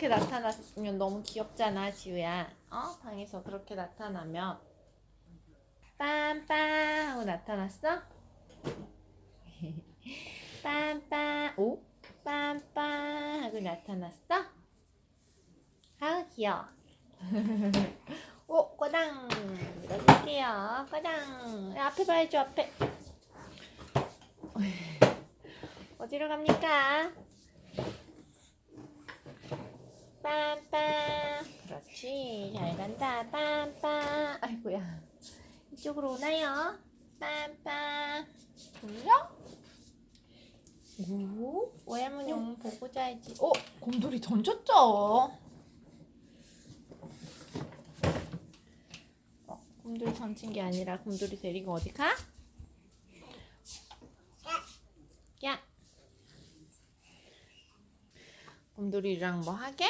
그렇게 나타났으면 너무 귀엽잖아, 지우야. 어? 방에서 그렇게 나타나면 빰빰 하고 나타났어? 빰빰 오? 빰빰 하고 나타났어? 아 귀여워. 오, 꼬당. 밀어줄게요. 꼬당. 앞에 봐야죠, 앞에. 어디로 갑니까? 빰빰. 그렇지. 잘 간다. 빰빰. 아이고야. 이쪽으로 오나요? 빰빰. 돌려? 오, 오야문용 보고 자야지. 어, 곰돌이 던졌죠? 어, 곰돌이 던진 게 아니라 곰돌이 데리고 어디 가? 야. 곰돌이랑 뭐 하게?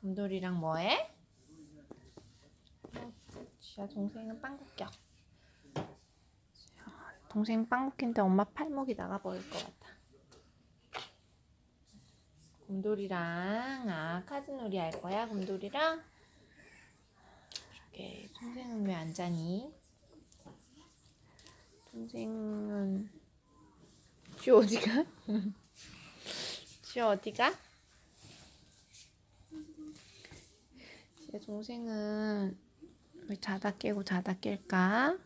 곰돌이랑 뭐 해? 어, 지아 동생은 빵국 껴. 동생 빵국 낀데 엄마 팔목이 나가버릴 것 같아. 곰돌이랑 아 카드놀이 할 거야 곰돌이랑 이렇게 동생은 왜 안 자니? 동생은 쥐 어디가? 쥐 어디가? 제 동생은 왜 자다 깨고 자다 깰까?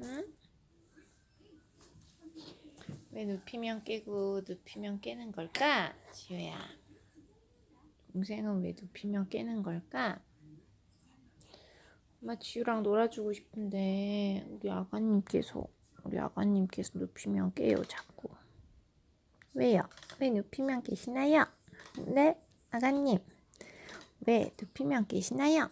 응? 왜 눕히면 깨고 눕히면 깨는 걸까? 지우야. 동생은 왜 눕히면 깨는 걸까? 엄마 지우랑 놀아주고 싶은데 우리 아가님께서 우리 아가님께서 눕히면 깨요 자꾸. 왜요? 왜 눕히면 깨시나요? 네, 아가님. 왜 눕히면 깨시나요?